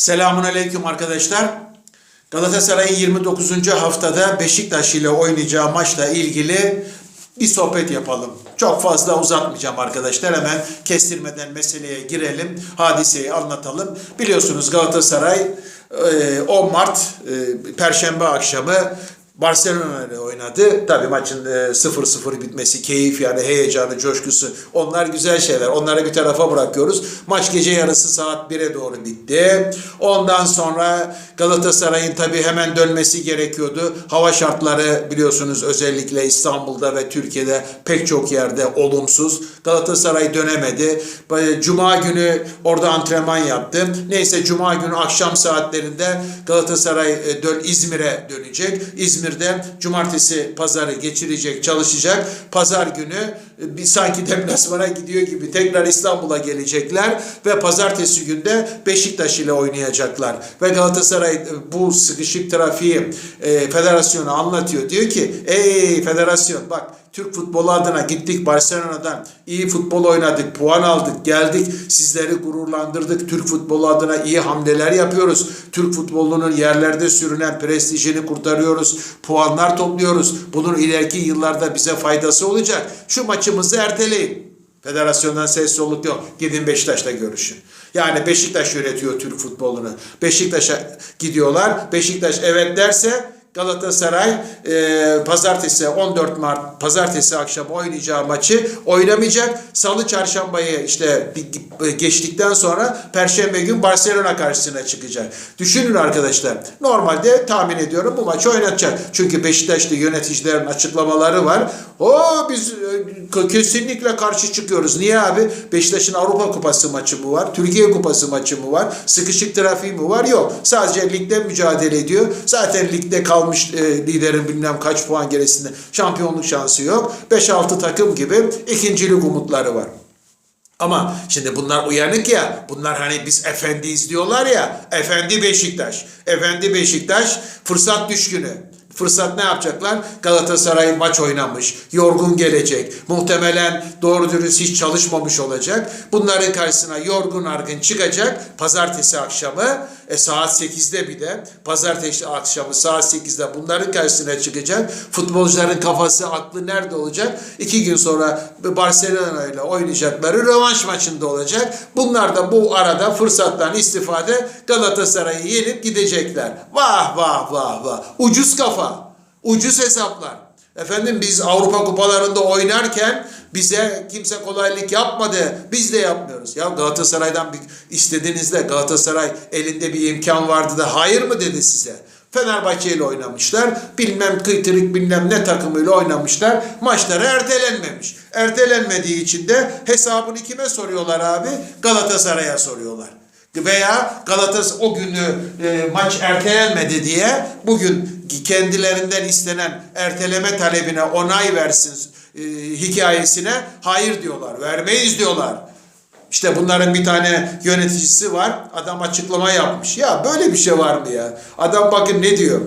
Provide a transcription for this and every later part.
Selamun Aleyküm arkadaşlar. Galatasaray'ın 29. haftada Beşiktaş ile oynayacağı maçla ilgili bir sohbet yapalım. Çok fazla uzatmayacağım arkadaşlar. Hemen kestirmeden meseleye girelim. Hadiseyi anlatalım. Biliyorsunuz Galatasaray e, 10 Mart e, Perşembe akşamı Barcelona ile oynadı. Tabii maçın e, 0-0 bitmesi, keyif yani heyecanı, coşkusu onlar güzel şeyler. Onları bir tarafa bırakıyoruz. Maç gece yarısı saat 1'e doğru bitti. Ondan sonra Galatasaray'ın tabii hemen dönmesi gerekiyordu. Hava şartları biliyorsunuz özellikle İstanbul'da ve Türkiye'de pek çok yerde olumsuz. Galatasaray dönemedi. E, Cuma günü orada antrenman yaptım. Neyse Cuma günü akşam saatlerinde Galatasaray e, İzmir'e dönecek. İzmir'de cumartesi pazarı geçirecek, çalışacak. Pazar günü e, bir sanki deplasmana gidiyor gibi tekrar İstanbul'a gelecekler ve pazartesi günde Beşiktaş ile oynayacaklar. Ve Galatasaray e, bu sıkışık trafiği e, federasyona anlatıyor. Diyor ki ey federasyon bak Türk futbolu adına gittik Barcelona'dan iyi futbol oynadık, puan aldık, geldik. Sizleri gururlandırdık. Türk futbolu adına iyi hamleler yapıyoruz. Türk futbolunun yerlerde sürünen prestijini kurtarıyoruz. Puanlar topluyoruz. Bunun ileriki yıllarda bize faydası olacak. Şu maçımızı erteleyin. Federasyondan ses soluk yok. Gidin Beşiktaş'ta görüşün. Yani Beşiktaş yönetiyor Türk futbolunu. Beşiktaş'a gidiyorlar. Beşiktaş evet derse Galatasaray e, pazartesi 14 Mart pazartesi akşam oynayacağı maçı oynamayacak. Salı çarşambayı işte bir- geçtikten sonra perşembe gün Barcelona karşısına çıkacak. Düşünün arkadaşlar. Normalde tahmin ediyorum bu maçı oynatacak. Çünkü Beşiktaş'ta yöneticilerin açıklamaları var. O biz e, kesinlikle karşı çıkıyoruz. Niye abi? Beşiktaş'ın Avrupa Kupası maçı mı var? Türkiye Kupası maçı mı var? Sıkışık trafiği mi var? Yok. Sadece ligde mücadele ediyor. Zaten ligde kalmış e, liderin bilmem kaç puan gerisinde şampiyonluk şansı yok. 5-6 takım gibi ikincilik umutları var. Ama şimdi bunlar uyanık ya. Bunlar hani biz efendiyiz diyorlar ya. Efendi Beşiktaş. Efendi Beşiktaş fırsat düşkünü. Fırsat ne yapacaklar? Galatasaray maç oynamış. Yorgun gelecek. Muhtemelen doğru dürüst hiç çalışmamış olacak. Bunların karşısına yorgun argın çıkacak. Pazartesi akşamı e, saat 8'de bir de pazartesi akşamı saat 8'de bunların karşısına çıkacak. Futbolcuların kafası aklı nerede olacak? İki gün sonra Barcelona ile oynayacakları rövanş maçında olacak. Bunlar da bu arada fırsattan istifade Galatasaray'ı yenip gidecekler. Vah vah vah vah. Ucuz kafa. Ucuz hesaplar. Efendim biz Avrupa kupalarında oynarken bize kimse kolaylık yapmadı. Biz de yapmıyoruz. Ya Galatasaray'dan bir istediğinizde Galatasaray elinde bir imkan vardı da hayır mı dedi size? Fenerbahçe ile oynamışlar. Bilmem kıytırık bilmem ne takımıyla oynamışlar. Maçları ertelenmemiş. Ertelenmediği için de hesabını kime soruyorlar abi? Galatasaray'a soruyorlar veya Galatasaray o günü e, maç ertelenmedi diye bugün kendilerinden istenen erteleme talebine onay versin e, hikayesine hayır diyorlar. Vermeyiz diyorlar. İşte bunların bir tane yöneticisi var. Adam açıklama yapmış. Ya böyle bir şey var mı ya? Adam bakın ne diyor?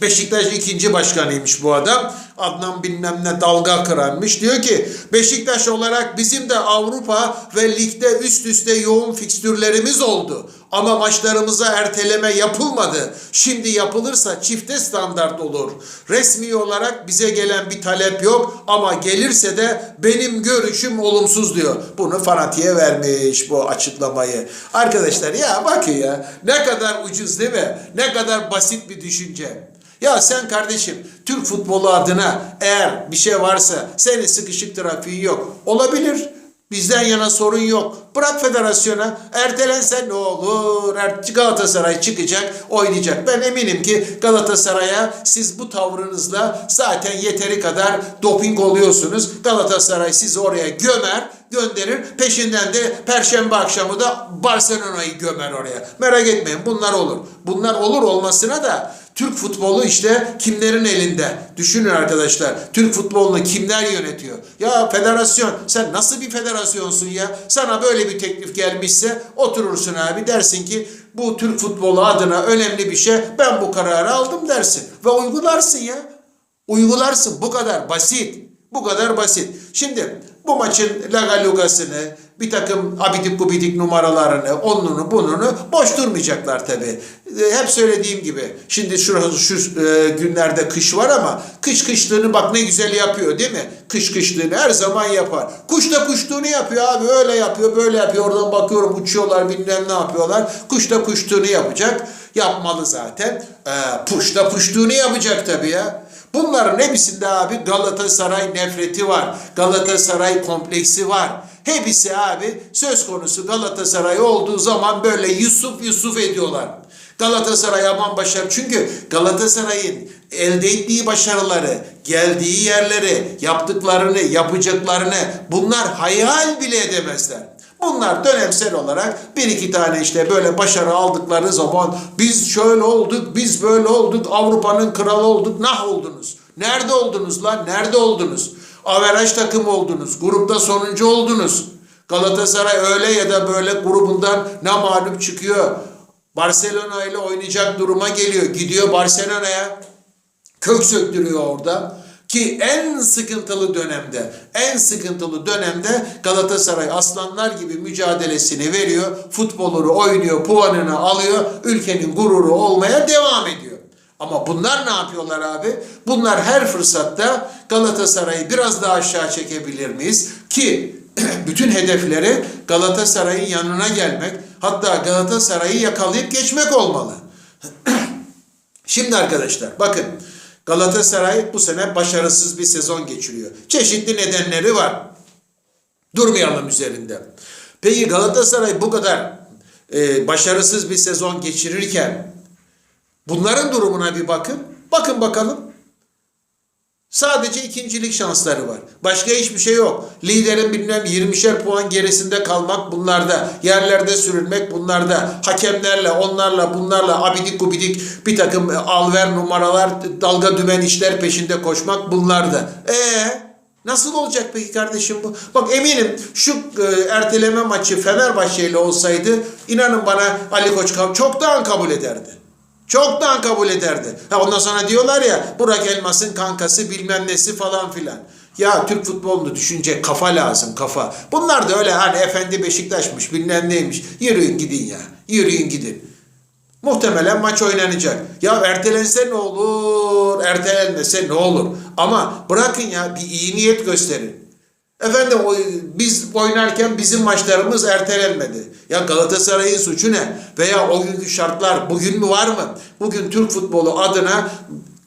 Beşiktaş ikinci başkanıymış bu adam. Adnan bilmem ne dalga kıranmış. Diyor ki Beşiktaş olarak bizim de Avrupa ve ligde üst üste yoğun fikstürlerimiz oldu. Ama maçlarımıza erteleme yapılmadı. Şimdi yapılırsa çifte standart olur. Resmi olarak bize gelen bir talep yok ama gelirse de benim görüşüm olumsuz diyor. Bunu fanatiğe vermiş bu açıklamayı. Arkadaşlar ya bakın ya ne kadar ucuz değil mi? Ne kadar basit bir düşünce. Ya sen kardeşim Türk futbolu adına eğer bir şey varsa senin sıkışık trafiği yok. Olabilir. Bizden yana sorun yok. Bırak federasyona. Ertelense ne olur? Er- Galatasaray çıkacak, oynayacak. Ben eminim ki Galatasaray'a siz bu tavrınızla zaten yeteri kadar doping oluyorsunuz. Galatasaray sizi oraya gömer, gönderir. Peşinden de perşembe akşamı da Barcelona'yı gömer oraya. Merak etmeyin bunlar olur. Bunlar olur olmasına da Türk futbolu işte kimlerin elinde? Düşünün arkadaşlar. Türk futbolunu kimler yönetiyor? Ya federasyon sen nasıl bir federasyonsun ya? Sana böyle bir teklif gelmişse oturursun abi dersin ki bu Türk futbolu adına önemli bir şey. Ben bu kararı aldım dersin. Ve uygularsın ya. Uygularsın. Bu kadar basit. Bu kadar basit. Şimdi bu maçın lagalugasını, bir takım abidik gubidik numaralarını, onunu bununu boş durmayacaklar tabii. E, Hep söylediğim gibi şimdi şurası şu e, günlerde kış var ama kış kışlığını bak ne güzel yapıyor değil mi? Kış kışlığını her zaman yapar. Kuş da kuşluğunu yapıyor abi öyle yapıyor böyle yapıyor oradan bakıyorum uçuyorlar bilmem ne yapıyorlar. Kuş da kuşluğunu yapacak. Yapmalı zaten. E, puş da puştuğunu yapacak tabii ya. Bunların hepsinde abi Galatasaray nefreti var. Galatasaray kompleksi var. Hepsi abi söz konusu Galatasaray olduğu zaman böyle Yusuf Yusuf ediyorlar. Galatasaray aman başarı. Çünkü Galatasaray'ın elde ettiği başarıları, geldiği yerleri, yaptıklarını, yapacaklarını bunlar hayal bile edemezler. Bunlar dönemsel olarak bir iki tane işte böyle başarı aldıkları zaman biz şöyle olduk, biz böyle olduk, Avrupa'nın kralı olduk, nah oldunuz. Nerede oldunuz lan? Nerede oldunuz? Averaj takım oldunuz. Grupta sonuncu oldunuz. Galatasaray öyle ya da böyle grubundan ne mağlup çıkıyor. Barcelona ile oynayacak duruma geliyor. Gidiyor Barcelona'ya. Kök söktürüyor orada. Ki en sıkıntılı dönemde, en sıkıntılı dönemde Galatasaray aslanlar gibi mücadelesini veriyor. Futbolunu oynuyor, puanını alıyor. Ülkenin gururu olmaya devam ediyor. Ama bunlar ne yapıyorlar abi? Bunlar her fırsatta Galatasaray'ı biraz daha aşağı çekebilir miyiz? Ki bütün hedefleri Galatasaray'ın yanına gelmek, hatta Galatasaray'ı yakalayıp geçmek olmalı. Şimdi arkadaşlar bakın Galatasaray bu sene başarısız bir sezon geçiriyor. Çeşitli nedenleri var. Durmayalım üzerinde. Peki Galatasaray bu kadar e, başarısız bir sezon geçirirken bunların durumuna bir bakın. Bakın bakalım. Sadece ikincilik şansları var. Başka hiçbir şey yok. Liderin bilmem 20'şer puan gerisinde kalmak bunlarda. Yerlerde sürünmek bunlarda. Hakemlerle, onlarla, bunlarla abidik gubidik bir takım e, alver numaralar, dalga dümen işler peşinde koşmak bunlarda. Ee Nasıl olacak peki kardeşim bu? Bak eminim şu e, erteleme maçı Fenerbahçe ile olsaydı inanın bana Ali Koç çoktan kabul ederdi. Çoktan kabul ederdi. Ha ondan sonra diyorlar ya Burak Elmas'ın kankası bilmem nesi falan filan. Ya Türk futbolunu düşünecek kafa lazım kafa. Bunlar da öyle hani efendi Beşiktaş'mış bilmem neymiş. Yürüyün gidin ya. Yürüyün gidin. Muhtemelen maç oynanacak. Ya ertelense ne olur, ertelenmese ne olur. Ama bırakın ya bir iyi niyet gösterin. Efendim biz oynarken bizim maçlarımız ertelenmedi. Ya Galatasaray'ın suçu ne? Veya o günkü şartlar bugün mü var mı? Bugün Türk futbolu adına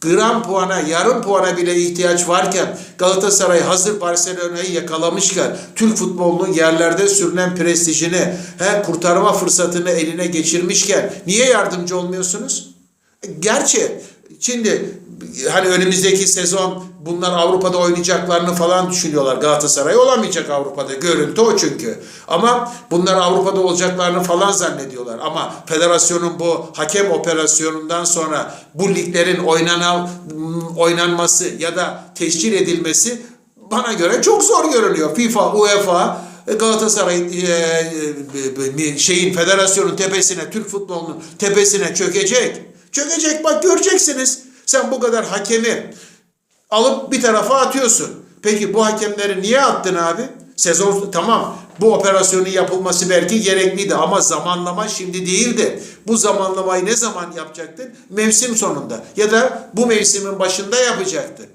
gram puana, yarım puana bile ihtiyaç varken Galatasaray hazır Barcelona'yı yakalamışken Türk futbolunun yerlerde sürünen prestijini, he, kurtarma fırsatını eline geçirmişken niye yardımcı olmuyorsunuz? Gerçi şimdi hani önümüzdeki sezon bunlar Avrupa'da oynayacaklarını falan düşünüyorlar. Galatasaray olamayacak Avrupa'da. Görüntü o çünkü. Ama bunlar Avrupa'da olacaklarını falan zannediyorlar. Ama federasyonun bu hakem operasyonundan sonra bu liglerin oynanan, oynanması ya da teşkil edilmesi bana göre çok zor görünüyor. FIFA, UEFA Galatasaray'ın e, e, şeyin federasyonun tepesine, Türk futbolunun tepesine çökecek. Çökecek bak göreceksiniz. Sen bu kadar hakemi alıp bir tarafa atıyorsun. Peki bu hakemleri niye attın abi? Sezon tamam bu operasyonun yapılması belki gerekliydi ama zamanlama şimdi değildi. Bu zamanlamayı ne zaman yapacaktın? Mevsim sonunda ya da bu mevsimin başında yapacaktın.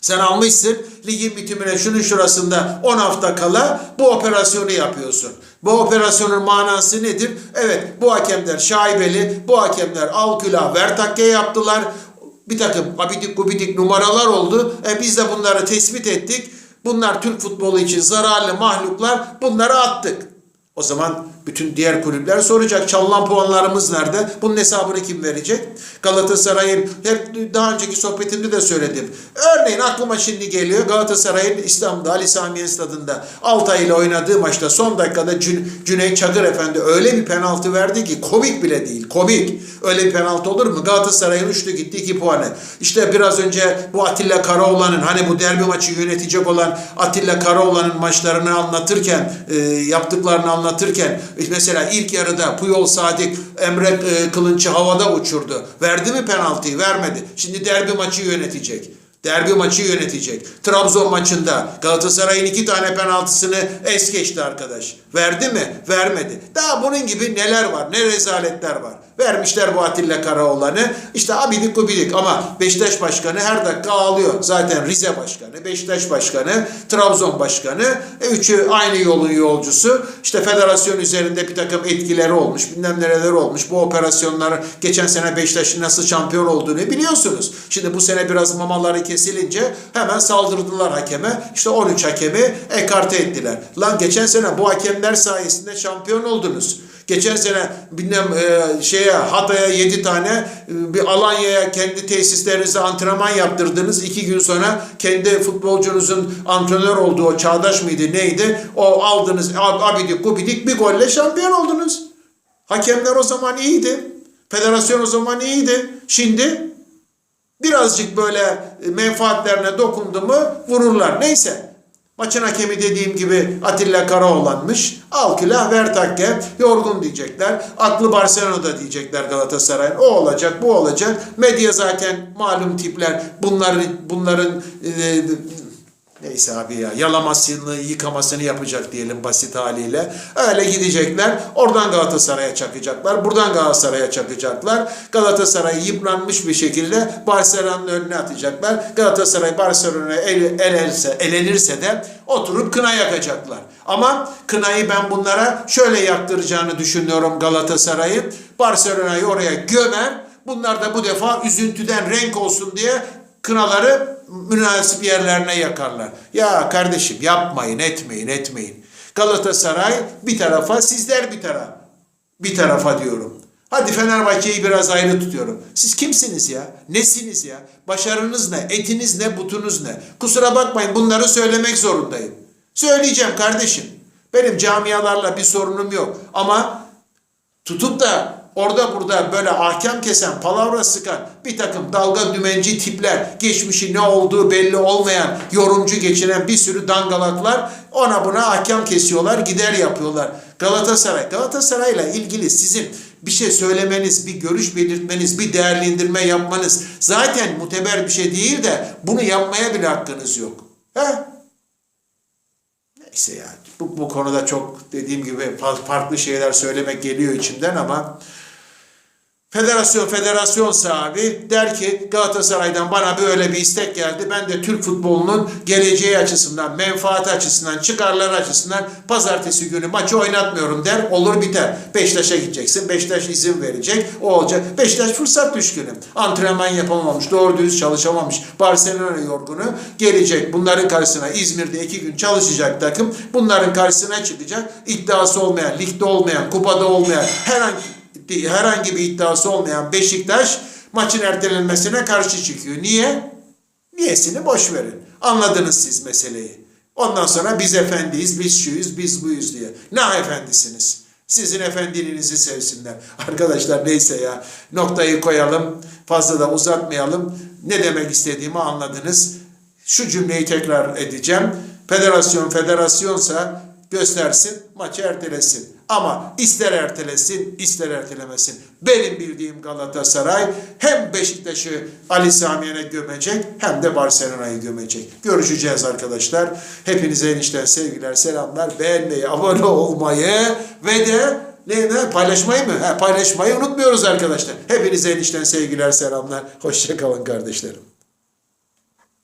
Sen almışsın ligin bitimine şunun şurasında 10 hafta kala bu operasyonu yapıyorsun. Bu operasyonun manası nedir? Evet bu hakemler şaibeli, bu hakemler al külah ver takke yaptılar. Bir takım abidik gubidik numaralar oldu. E biz de bunları tespit ettik. Bunlar Türk futbolu için zararlı mahluklar. Bunları attık. O zaman bütün diğer kulüpler soracak çalınan puanlarımız nerede? Bunun hesabını kim verecek? Galatasaray'ın hep daha önceki sohbetimde de söyledim. Örneğin aklıma şimdi geliyor Galatasaray'ın İstanbul'da Ali Sami stadında Altay ile oynadığı maçta son dakikada Cün Cüneyt Çakır Efendi öyle bir penaltı verdi ki komik bile değil. Komik. Öyle bir penaltı olur mu? Galatasaray'ın uçtu gitti 2 puanı. İşte biraz önce bu Atilla Karaoğlan'ın hani bu derbi maçı yönetecek olan Atilla Karaoğlan'ın maçlarını anlatırken e, yaptıklarını anlatırken mesela ilk yarıda Puyol Sadik Emre e, Kılınç'ı havada uçurdu. Verdi mi penaltıyı? Vermedi. Şimdi derbi maçı yönetecek. Derbi maçı yönetecek. Trabzon maçında Galatasaray'ın iki tane penaltısını es geçti arkadaş. Verdi mi? Vermedi. Daha bunun gibi neler var? Ne rezaletler var. Vermişler bu Atilla Karaoğlan'ı. İşte abidik gubidik ama Beşiktaş Başkanı her dakika ağlıyor. Zaten Rize Başkanı, Beşiktaş Başkanı, Trabzon Başkanı. E, üçü aynı yolun yolcusu. İşte federasyon üzerinde bir takım etkileri olmuş. Bilmem nereler olmuş. Bu operasyonlar geçen sene Beşiktaş'ın nasıl şampiyon olduğunu biliyorsunuz. Şimdi bu sene biraz mamaları kesilince hemen saldırdılar hakeme. İşte 13 hakemi ekarte ettiler. Lan geçen sene bu hakemler sayesinde şampiyon oldunuz. Geçen sene bilmem e, şeye Hatay'a 7 tane e, bir Alanya'ya kendi tesislerinizde antrenman yaptırdınız. İki gün sonra kendi futbolcunuzun antrenör olduğu o Çağdaş mıydı neydi? O aldınız ab- abidik gubidik bir golle şampiyon oldunuz. Hakemler o zaman iyiydi. Federasyon o zaman iyiydi. Şimdi birazcık böyle menfaatlerine dokundu mu vururlar. Neyse. Maçın hakemi dediğim gibi Atilla Karaoğlan'mış. Al külah ver takke. Yorgun diyecekler. Aklı Barcelona'da diyecekler Galatasaray'ın. O olacak bu olacak. Medya zaten malum tipler. Bunların, bunların e, Neyse abi ya yalamasını yıkamasını yapacak diyelim basit haliyle. Öyle gidecekler. Oradan Galatasaray'a çakacaklar. Buradan Galatasaray'a çakacaklar. Galatasaray yıpranmış bir şekilde Barcelona'nın önüne atacaklar. Galatasaray Barcelona'ya el, elenirse, elenirse de oturup kına yakacaklar. Ama kınayı ben bunlara şöyle yaktıracağını düşünüyorum Galatasaray'ın. Barcelona'yı oraya gömer. Bunlar da bu defa üzüntüden renk olsun diye kınaları münasip yerlerine yakarlar. Ya kardeşim yapmayın, etmeyin, etmeyin. Galatasaray bir tarafa, sizler bir tarafa. Bir tarafa diyorum. Hadi Fenerbahçe'yi biraz ayrı tutuyorum. Siz kimsiniz ya? Nesiniz ya? Başarınız ne? Etiniz ne? Butunuz ne? Kusura bakmayın bunları söylemek zorundayım. Söyleyeceğim kardeşim. Benim camialarla bir sorunum yok. Ama tutup da orada burada böyle ahkam kesen, palavra sıkan bir takım dalga dümenci tipler, geçmişi ne olduğu belli olmayan, yorumcu geçiren bir sürü dangalaklar ona buna ahkam kesiyorlar, gider yapıyorlar. Galatasaray, Galatasaray'la ilgili sizin bir şey söylemeniz, bir görüş belirtmeniz, bir değerlendirme yapmanız zaten muteber bir şey değil de bunu yapmaya bile hakkınız yok. He? Neyse yani bu, bu konuda çok dediğim gibi fa- farklı şeyler söylemek geliyor içimden ama Federasyon federasyonsa abi der ki Galatasaray'dan bana böyle bir istek geldi. Ben de Türk futbolunun geleceği açısından, menfaati açısından, çıkarları açısından pazartesi günü maçı oynatmıyorum der. Olur biter. Beşiktaş'a gideceksin. Beşiktaş izin verecek. O olacak. Beşiktaş fırsat düşkünü. Antrenman yapamamış. Doğru düz çalışamamış. Barcelona yorgunu. Gelecek. Bunların karşısına İzmir'de iki gün çalışacak takım. Bunların karşısına çıkacak. İddiası olmayan, ligde olmayan, kupada olmayan herhangi herhangi bir iddiası olmayan Beşiktaş maçın ertelenmesine karşı çıkıyor. Niye? Niyesini boş verin. Anladınız siz meseleyi. Ondan sonra biz efendiyiz, biz şuyuz, biz buyuz diye. Ne efendisiniz? Sizin efendiliğinizi sevsinler. Arkadaşlar neyse ya noktayı koyalım. Fazla da uzatmayalım. Ne demek istediğimi anladınız. Şu cümleyi tekrar edeceğim. Federasyon federasyonsa göstersin, maçı ertelesin. Ama ister ertelesin, ister ertelemesin. Benim bildiğim Galatasaray hem Beşiktaş'ı Ali Samiyen'e gömecek hem de Barcelona'yı gömecek. Görüşeceğiz arkadaşlar. Hepinize enişten sevgiler, selamlar. Beğenmeyi, abone olmayı ve de ne, ne paylaşmayı mı? Ha, paylaşmayı unutmuyoruz arkadaşlar. Hepinize enişten sevgiler, selamlar. Hoşçakalın kardeşlerim.